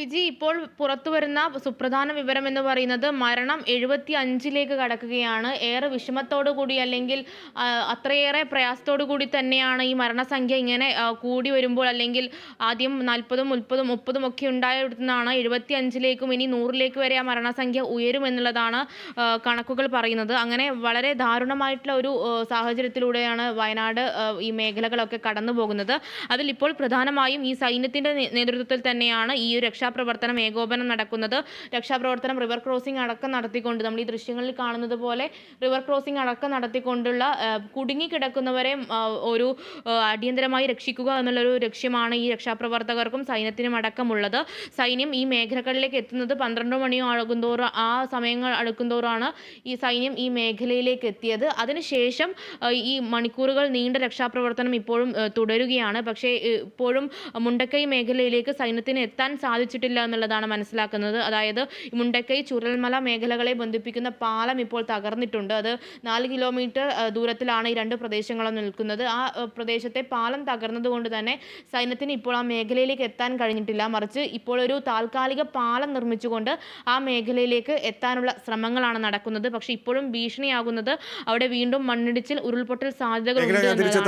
Fiji ഇപ്പോൾ പുറത്തു വരുന്ന സുപ്രധാന വിവരം എന്ന് പറയുന്നത് മരണം എഴുപത്തി അഞ്ചിലേക്ക് കടക്കുകയാണ്. ഏറെ വിഷമത്തോടു കൂടി അല്ലെങ്കിൽ അത്രയേറെ പ്രയാസത്തോടു കൂടി തന്നെയാണ് ഈ മരണസംഖ്യ ഇങ്ങനെ കൂടി വരുമ്പോൾ അല്ലെങ്കിൽ ആദ്യം നാൽപ്പതും മുപ്പതും മുപ്പതും ഒക്കെ ഉണ്ടായിരുന്നാണ് എഴുപത്തി അഞ്ചിലേക്കും ഇനി നൂറിലേക്ക് വരെ ആ മരണസംഖ്യ ഉയരുമെന്നുള്ളതാണ് കണക്കുകൾ പറയുന്നത്. അങ്ങനെ വളരെ ദാരുണമായിട്ടുള്ള ഒരു സാഹചര്യത്തിലൂടെയാണ് വയനാട് ഈ മേഖലകളൊക്കെ കടന്നു പോകുന്നത് അതിൽ ഇപ്പോൾ പ്രധാനമായും ഈ സൈന്യത്തിന്റെ നേതൃത്വത്തിൽ തന്നെയാണ് ഈ ഒരു രക്ഷാപ്രവർത്തനം ഏകോപനം നടക്കുന്നത്. രക്ഷാപ്രവർത്തനം റിവർ ക്രോസിംഗ് അടക്കം നടത്തിക്കൊണ്ട് നമ്മൾ ഈ ദൃശ്യങ്ങളിൽ കാണുന്നത് പോലെ റിവർ ക്രോസിംഗ് അടക്കം നടത്തിക്കൊണ്ടുള്ള കുടുങ്ങി കുടുങ്ങിക്കിടക്കുന്നവരെ ഒരു അടിയന്തരമായി രക്ഷിക്കുക എന്നുള്ളൊരു ലക്ഷ്യമാണ് ഈ രക്ഷാപ്രവർത്തകർക്കും സൈന്യത്തിനും അടക്കമുള്ളത്. സൈന്യം ഈ മേഖലകളിലേക്ക് എത്തുന്നത് പന്ത്രണ്ട് മണിയോ അഴകുന്തോറും ആ സമയങ്ങൾ അടുക്കുന്തോറാണ് ഈ സൈന്യം ഈ മേഖലയിലേക്ക് എത്തിയത്. അതിനുശേഷം ഈ മണിക്കൂറുകൾ നീണ്ട രക്ഷാപ്രവർത്തനം ഇപ്പോഴും തുടരുകയാണ്. പക്ഷേ ഇപ്പോഴും മുണ്ടക്കൈ മേഖലയിലേക്ക് സൈന്യത്തിന് എത്താൻ സാധിച്ചിട്ടില്ല എന്നുള്ളതാണ് മനസ്സിലാക്കുന്നത്. അതായത് മുണ്ടക്കൈ ചുരൽമല മേഖലകളെ ബന്ധിപ്പിക്കുന്ന പാലം ഇപ്പോൾ തകർന്നിട്ടുണ്ട്. അത് നാല് കിലോമീറ്റർ ദൂരത്തിലാണ് ഈ രണ്ട് പ്രദേശങ്ങളും നിൽക്കുന്നത്. ആ പ്രദേശത്തെ പാലം തകർന്നതുകൊണ്ട് തന്നെ സൈന്യത്തിന് ഇപ്പോൾ ആ മേഖലയിലേക്ക് എത്താൻ കഴിഞ്ഞിട്ടില്ല. മറിച്ച് ഇപ്പോൾ ഒരു താൽക്കാലിക പാലം നിർമ്മിച്ചുകൊണ്ട് ആ മേഖലയിലേക്ക് എത്താനുള്ള ശ്രമങ്ങളാണ് നടക്കുന്നത്. പക്ഷേ ഇപ്പോഴും ഭീഷണിയാകുന്നത് അവിടെ വീണ്ടും മണ്ണിടിച്ചിൽ ഉരുൾപൊട്ടൽ സാധ്യതകൾ